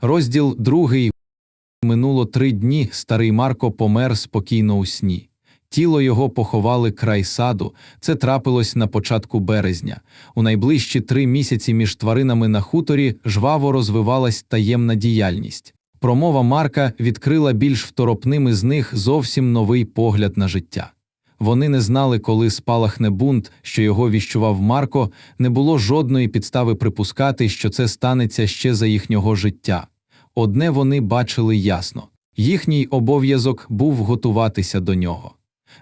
Розділ другий. Минуло три дні. Старий Марко помер спокійно у сні. Тіло його поховали край саду. Це трапилось на початку березня. У найближчі три місяці між тваринами на хуторі жваво розвивалась таємна діяльність. Промова Марка відкрила більш второпним із них зовсім новий погляд на життя. Вони не знали, коли спалахне бунт, що його віщував Марко, не було жодної підстави припускати, що це станеться ще за їхнього життя. Одне вони бачили ясно їхній обов'язок був готуватися до нього.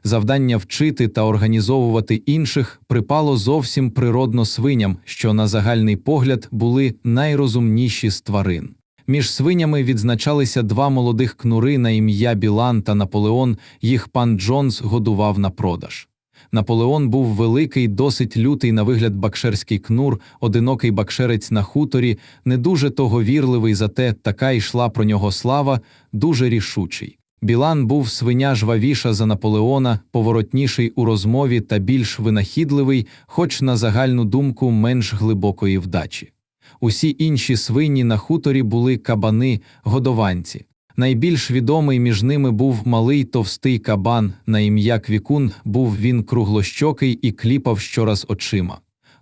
Завдання вчити та організовувати інших припало зовсім природно свиням, що на загальний погляд були найрозумніші з тварин. Між свинями відзначалися два молодих кнури на ім'я Білан та Наполеон, їх пан Джонс годував на продаж. Наполеон був великий, досить лютий на вигляд бакшерський кнур, одинокий бакшерець на хуторі, не дуже тоговірливий, зате така йшла про нього слава, дуже рішучий. Білан був свиня жвавіша за Наполеона, поворотніший у розмові та більш винахідливий, хоч на загальну думку менш глибокої вдачі. Усі інші свині на хуторі були кабани, годованці. Найбільш відомий між ними був малий товстий кабан, на ім'я Квікун, був він круглощокий і кліпав щораз очима.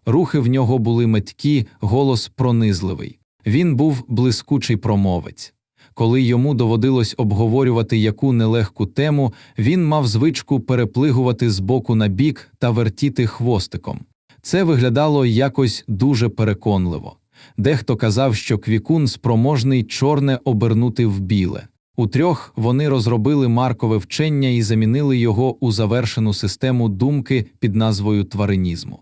Рухи в нього були меткі, голос пронизливий. Він був блискучий промовець. Коли йому доводилось обговорювати яку нелегку тему, він мав звичку переплигувати з боку на бік та вертіти хвостиком. Це виглядало якось дуже переконливо. Дехто казав, що квікун спроможний чорне обернути в біле. Утрьох вони розробили маркове вчення і замінили його у завершену систему думки під назвою тваринізму.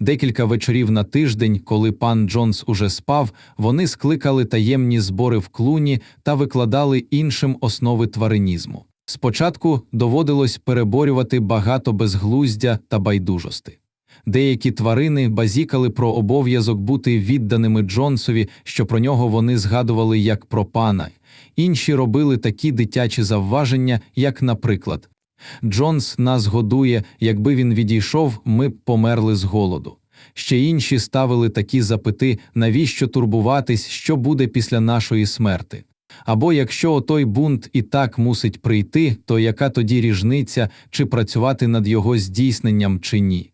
Декілька вечорів на тиждень, коли пан Джонс уже спав, вони скликали таємні збори в клуні та викладали іншим основи тваринізму. Спочатку доводилось переборювати багато безглуздя та байдужости. Деякі тварини базікали про обов'язок бути відданими Джонсові, що про нього вони згадували як про пана. Інші робили такі дитячі завваження, як, наприклад, Джонс нас годує, якби він відійшов, ми б померли з голоду. Ще інші ставили такі запити, навіщо турбуватись, що буде після нашої смерти. Або якщо отой бунт і так мусить прийти, то яка тоді ріжниця, чи працювати над його здійсненням чи ні?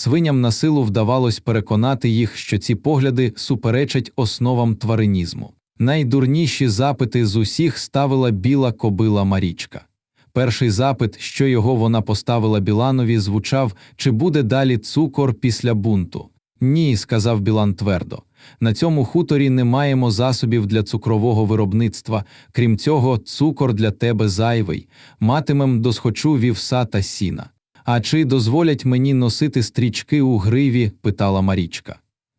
Свиням на силу вдавалось переконати їх, що ці погляди суперечать основам тваринізму. Найдурніші запити з усіх ставила біла кобила Марічка. Перший запит, що його вона поставила Біланові, звучав чи буде далі цукор після бунту. Ні, сказав Білан твердо. На цьому хуторі не маємо засобів для цукрового виробництва. Крім цього, цукор для тебе зайвий. Матимем досхочу вівса та сіна. А чи дозволять мені носити стрічки у гриві? питала Марічка.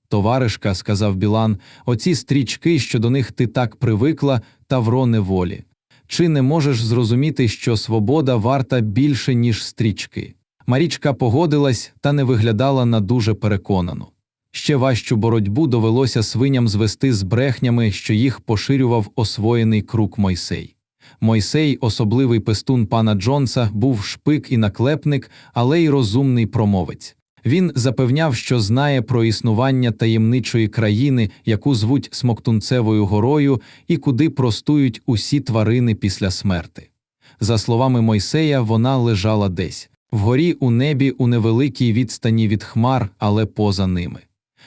Товаришка, сказав Білан, оці стрічки, що до них ти так привикла, тавро неволі. Чи не можеш зрозуміти, що свобода варта більше, ніж стрічки? Марічка погодилась та не виглядала на дуже переконану. Ще важчу боротьбу довелося свиням звести з брехнями, що їх поширював освоєний круг Мойсей. Мойсей, особливий пестун пана Джонса, був шпик і наклепник, але й розумний промовець. Він запевняв, що знає про існування таємничої країни, яку звуть Смоктунцевою горою, і куди простують усі тварини після смерти. За словами Мойсея, вона лежала десь вгорі у небі у невеликій відстані від хмар, але поза ними.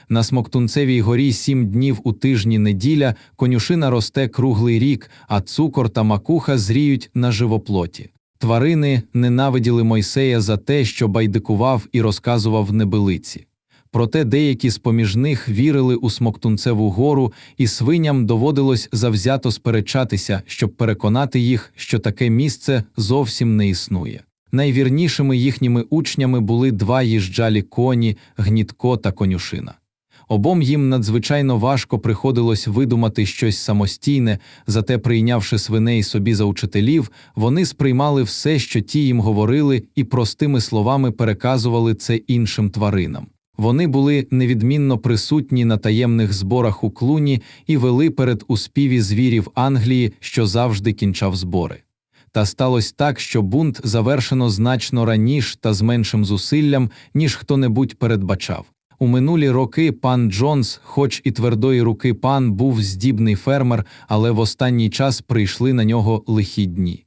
На Смоктунцевій горі сім днів у тижні неділя конюшина росте круглий рік, а цукор та макуха зріють на живоплоті. Тварини ненавиділи Мойсея за те, що байдикував і розказував небилиці. Проте деякі з поміж них вірили у Смоктунцеву гору, і свиням доводилось завзято сперечатися, щоб переконати їх, що таке місце зовсім не існує. Найвірнішими їхніми учнями були два їжджалі коні, гнітко та конюшина. Обом їм надзвичайно важко приходилось видумати щось самостійне, зате, прийнявши свиней собі за учителів, вони сприймали все, що ті їм говорили, і простими словами переказували це іншим тваринам. Вони були невідмінно присутні на таємних зборах у клуні і вели перед у співі звірів Англії, що завжди кінчав збори. Та сталося так, що бунт завершено значно раніше та з меншим зусиллям, ніж хто небудь передбачав. У минулі роки пан Джонс, хоч і твердої руки пан, був здібний фермер, але в останній час прийшли на нього лихі дні.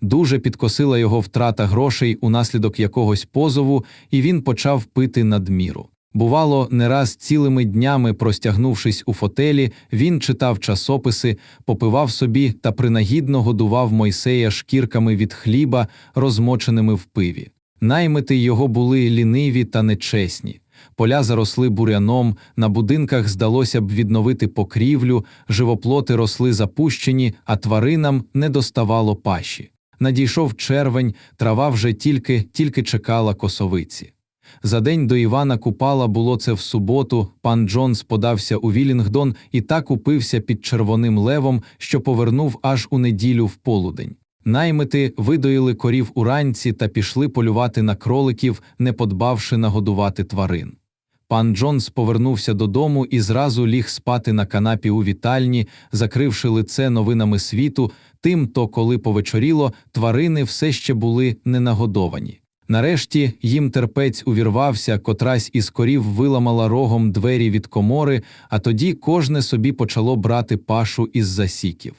Дуже підкосила його втрата грошей унаслідок якогось позову, і він почав пити надміру. Бувало, не раз цілими днями, простягнувшись у фотелі, він читав часописи, попивав собі та принагідно годував Мойсея шкірками від хліба, розмоченими в пиві. Наймити його були ліниві та нечесні. Поля заросли буряном, на будинках здалося б відновити покрівлю, живоплоти росли запущені, а тваринам не доставало паші. Надійшов червень, трава вже тільки тільки чекала косовиці. За день до Івана Купала було це в суботу. Пан Джонс подався у Вілінгдон і так упився під червоним левом, що повернув аж у неділю в полудень. Наймити видоїли корів уранці та пішли полювати на кроликів, не подбавши нагодувати тварин. Пан Джонс повернувся додому і зразу ліг спати на канапі у вітальні, закривши лице новинами світу, тим то, коли повечоріло, тварини все ще були ненагодовані. Нарешті їм терпець увірвався, котрась із корів виламала рогом двері від комори, а тоді кожне собі почало брати пашу із засіків.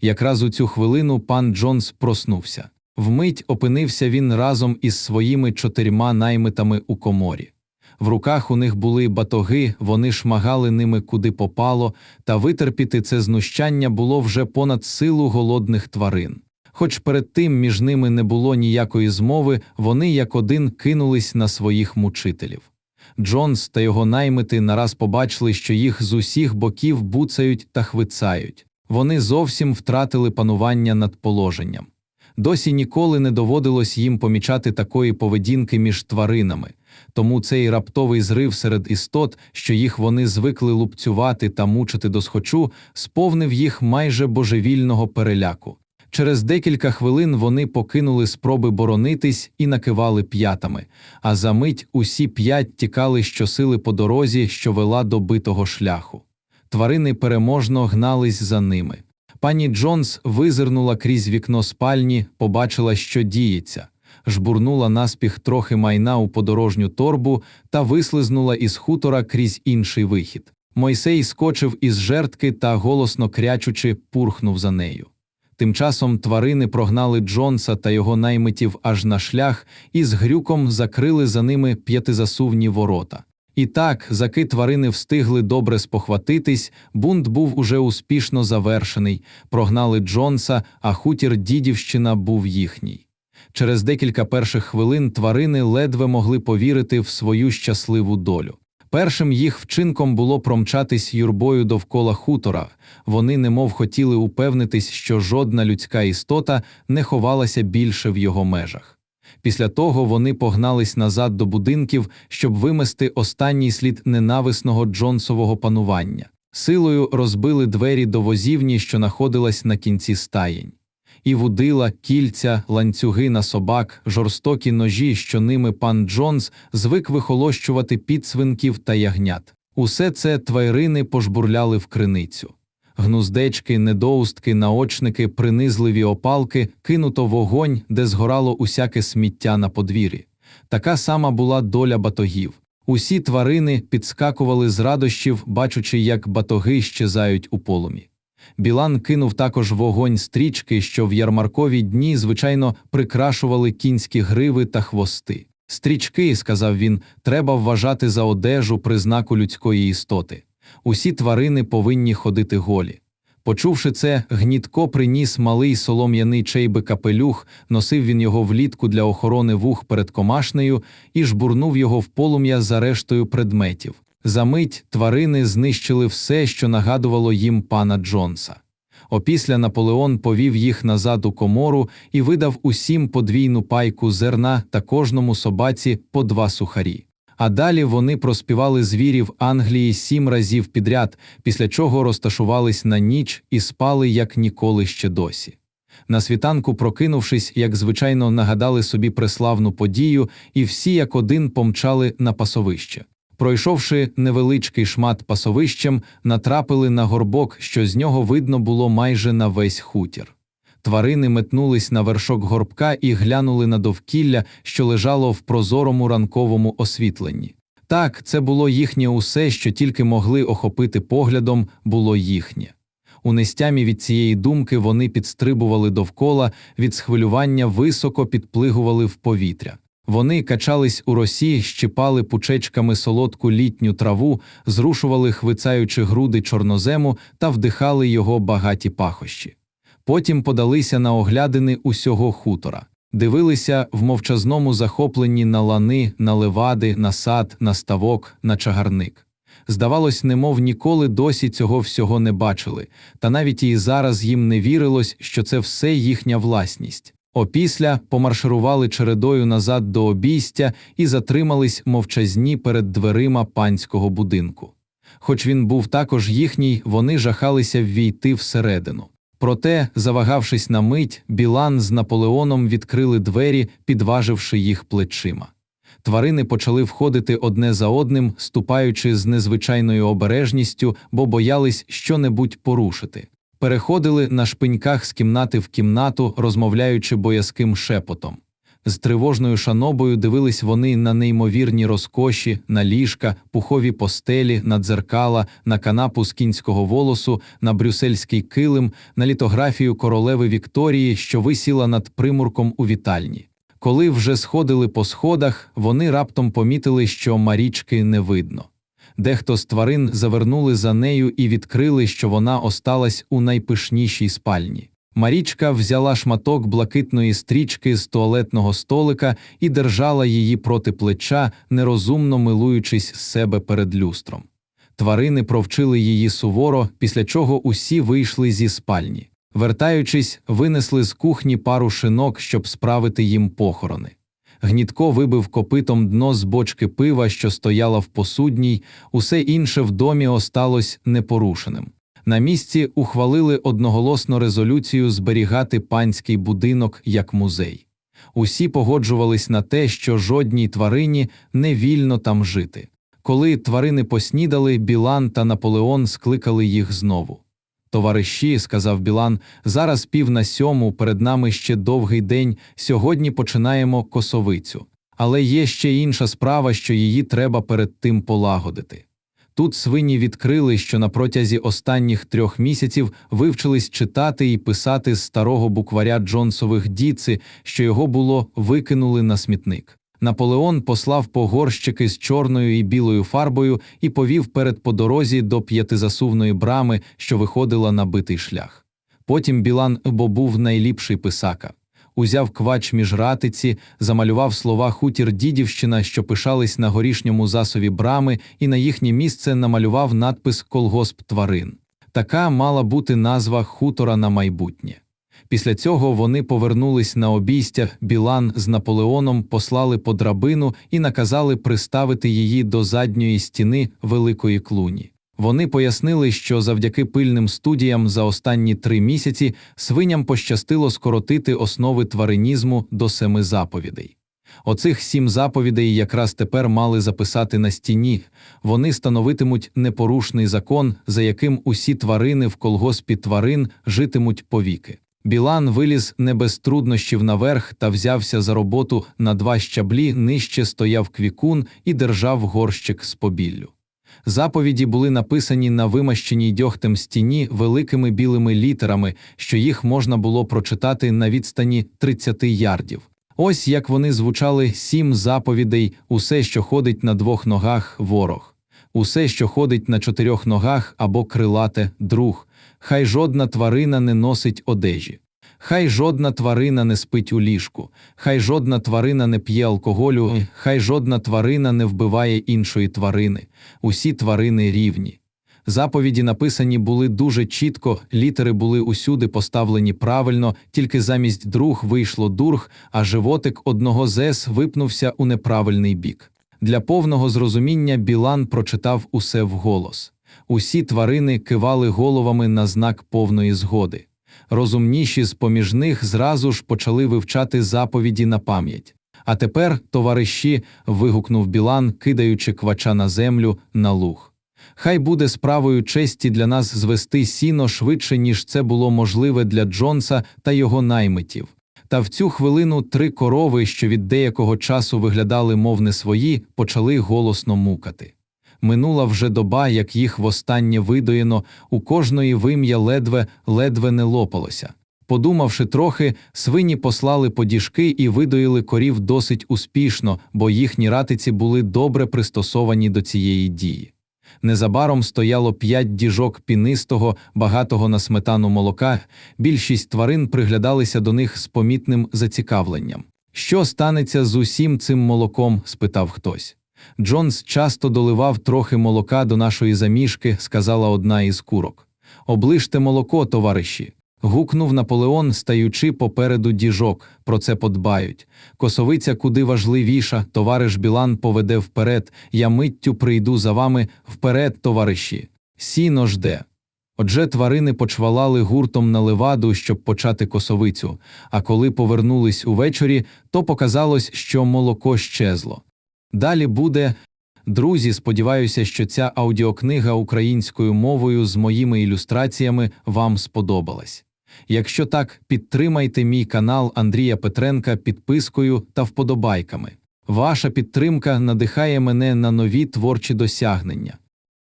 Якраз у цю хвилину пан Джонс проснувся. Вмить опинився він разом із своїми чотирма наймитами у коморі. В руках у них були батоги, вони шмагали ними куди попало, та витерпіти це знущання було вже понад силу голодних тварин. Хоч перед тим між ними не було ніякої змови, вони як один кинулись на своїх мучителів. Джонс та його наймити нараз побачили, що їх з усіх боків буцають та хвицають. Вони зовсім втратили панування над положенням. Досі ніколи не доводилось їм помічати такої поведінки між тваринами, тому цей раптовий зрив серед істот, що їх вони звикли лупцювати та мучити досхочу, сповнив їх майже божевільного переляку. Через декілька хвилин вони покинули спроби боронитись і накивали п'ятами, а за мить усі п'ять тікали щосили по дорозі, що вела до битого шляху. Тварини переможно гнались за ними. Пані Джонс визирнула крізь вікно спальні, побачила, що діється, жбурнула наспіх трохи майна у подорожню торбу та вислизнула із хутора крізь інший вихід. Мойсей скочив із жертки та, голосно крячучи, пурхнув за нею. Тим часом тварини прогнали Джонса та його наймитів аж на шлях і з грюком закрили за ними п'ятизасувні ворота. І так, заки тварини встигли добре спохватитись, бунт був уже успішно завершений, прогнали Джонса, а хутір Дідівщина був їхній. Через декілька перших хвилин тварини ледве могли повірити в свою щасливу долю. Першим їх вчинком було промчатись юрбою довкола хутора, вони немов хотіли упевнитись, що жодна людська істота не ховалася більше в його межах. Після того вони погнались назад до будинків, щоб вимести останній слід ненависного Джонсового панування. Силою розбили двері до возівні, що находилась на кінці стаєнь. І вудила, кільця, ланцюги на собак, жорстокі ножі, що ними пан Джонс звик вихолощувати підсвинків та ягнят. Усе це тварини пожбурляли в криницю. Гнуздечки, недоустки, наочники, принизливі опалки, кинуто вогонь, де згорало усяке сміття на подвір'ї. Така сама була доля батогів. Усі тварини підскакували з радощів, бачучи, як батоги щезають у полумі. Білан кинув також вогонь стрічки, що в ярмаркові дні, звичайно, прикрашували кінські гриви та хвости. Стрічки, сказав він, треба вважати за одежу признаку людської істоти. Усі тварини повинні ходити голі. Почувши це, гнітко приніс малий солом'яний чейби капелюх, носив він його влітку для охорони вух перед комашнею і жбурнув його в полум'я за рештою предметів. Замить тварини знищили все, що нагадувало їм пана Джонса. Опісля Наполеон повів їх назад у комору і видав усім подвійну пайку зерна та кожному собаці по два сухарі. А далі вони проспівали звірів Англії сім разів підряд, після чого розташувались на ніч і спали як ніколи ще досі. На світанку, прокинувшись, як звичайно, нагадали собі преславну подію, і всі як один помчали на пасовище. Пройшовши невеличкий шмат пасовищем, натрапили на горбок, що з нього видно було майже на весь хутір. Тварини метнулись на вершок горбка і глянули на довкілля, що лежало в прозорому ранковому освітленні. Так, це було їхнє усе, що тільки могли охопити поглядом, було їхнє. У нестямі від цієї думки вони підстрибували довкола, від схвилювання високо підплигували в повітря. Вони качались у росі, щипали пучечками солодку літню траву, зрушували хвицаючи груди чорнозему та вдихали його багаті пахощі. Потім подалися на оглядини усього хутора, дивилися в мовчазному захопленні на лани, на левади, на сад, на ставок, на чагарник. Здавалось, немов ніколи досі цього всього не бачили, та навіть і зараз їм не вірилось, що це все їхня власність. Опісля помарширували чередою назад до обійстя і затримались мовчазні перед дверима панського будинку. Хоч він був також їхній, вони жахалися ввійти всередину. Проте, завагавшись на мить, Білан з Наполеоном відкрили двері, підваживши їх плечима. Тварини почали входити одне за одним, ступаючи з незвичайною обережністю, бо боялись щонебудь порушити. Переходили на шпиньках з кімнати в кімнату, розмовляючи боязким шепотом. З тривожною шанобою дивились вони на неймовірні розкоші, на ліжка, пухові постелі, на дзеркала, на канапу з кінського волосу, на брюссельський килим, на літографію королеви Вікторії, що висіла над примурком у вітальні. Коли вже сходили по сходах, вони раптом помітили, що Марічки не видно. Дехто з тварин завернули за нею і відкрили, що вона осталась у найпишнішій спальні. Марічка взяла шматок блакитної стрічки з туалетного столика і держала її проти плеча, нерозумно милуючись з себе перед люстром. Тварини провчили її суворо, після чого усі вийшли зі спальні. Вертаючись, винесли з кухні пару шинок, щоб справити їм похорони. Гнітко вибив копитом дно з бочки пива, що стояла в посудній, усе інше в домі осталось непорушеним. На місці ухвалили одноголосно резолюцію зберігати панський будинок як музей. Усі погоджувались на те, що жодній тварині не вільно там жити. Коли тварини поснідали, Білан та Наполеон скликали їх знову. Товариші, сказав Білан, зараз пів на сьому, перед нами ще довгий день, сьогодні починаємо косовицю. Але є ще інша справа, що її треба перед тим полагодити. Тут свині відкрили, що на протязі останніх трьох місяців вивчились читати і писати з старого букваря Джонсових діци, що його було викинули на смітник. Наполеон послав погорщики з чорною і білою фарбою і повів перед по дорозі до п'ятизасувної брами, що виходила на битий шлях. Потім Білан, бо був найліпший писака. Узяв квач між ратиці, замалював слова хутір Дідівщина, що пишались на горішньому засові брами, і на їхнє місце намалював надпис Колгосп тварин. Така мала бути назва хутора на майбутнє. Після цього вони повернулись на обійстя, Білан з Наполеоном послали по драбину і наказали приставити її до задньої стіни великої клуні. Вони пояснили, що завдяки пильним студіям за останні три місяці свиням пощастило скоротити основи тваринізму до семи заповідей. Оцих сім заповідей якраз тепер мали записати на стіні, вони становитимуть непорушний закон, за яким усі тварини в колгоспі тварин житимуть повіки. Білан виліз не без труднощів наверх та взявся за роботу на два щаблі, нижче стояв квікун і держав горщик з побіллю. Заповіді були написані на вимащеній дьогтем стіні великими білими літерами, що їх можна було прочитати на відстані 30 ярдів. Ось як вони звучали сім заповідей, усе, що ходить на двох ногах, ворог, усе, що ходить на чотирьох ногах або крилате друг, хай жодна тварина не носить одежі. Хай жодна тварина не спить у ліжку, хай жодна тварина не п'є алкоголю, хай жодна тварина не вбиває іншої тварини, усі тварини рівні. Заповіді написані були дуже чітко, літери були усюди поставлені правильно, тільки замість друг вийшло дург, а животик одного зес випнувся у неправильний бік. Для повного зрозуміння Білан прочитав усе вголос. Усі тварини кивали головами на знак повної згоди. Розумніші з поміж них зразу ж почали вивчати заповіді на пам'ять. А тепер, товариші, вигукнув Білан, кидаючи квача на землю на луг. Хай буде справою честі для нас звести сіно швидше, ніж це було можливе для Джонса та його наймитів. Та в цю хвилину три корови, що від деякого часу виглядали, мов не свої, почали голосно мукати. Минула вже доба, як їх востаннє видоєно, у кожної вим'я ледве ледве не лопалося. Подумавши трохи, свині послали подіжки і видоїли корів досить успішно, бо їхні ратиці були добре пристосовані до цієї дії. Незабаром стояло п'ять діжок пінистого, багатого на сметану молока. Більшість тварин приглядалися до них з помітним зацікавленням. Що станеться з усім цим молоком? спитав хтось. Джонс часто доливав трохи молока до нашої замішки, сказала одна із курок. Оближте молоко, товариші. Гукнув Наполеон, стаючи попереду діжок. Про це подбають. Косовиця куди важливіша, товариш Білан поведе вперед. Я миттю прийду за вами вперед, товариші. Сіно жде. Отже, тварини почвалали гуртом на леваду, щоб почати косовицю, а коли повернулись увечері, то показалось, що молоко щезло. Далі буде. Друзі, сподіваюся, що ця аудіокнига українською мовою з моїми ілюстраціями вам сподобалась. Якщо так, підтримайте мій канал Андрія Петренка підпискою та вподобайками. Ваша підтримка надихає мене на нові творчі досягнення.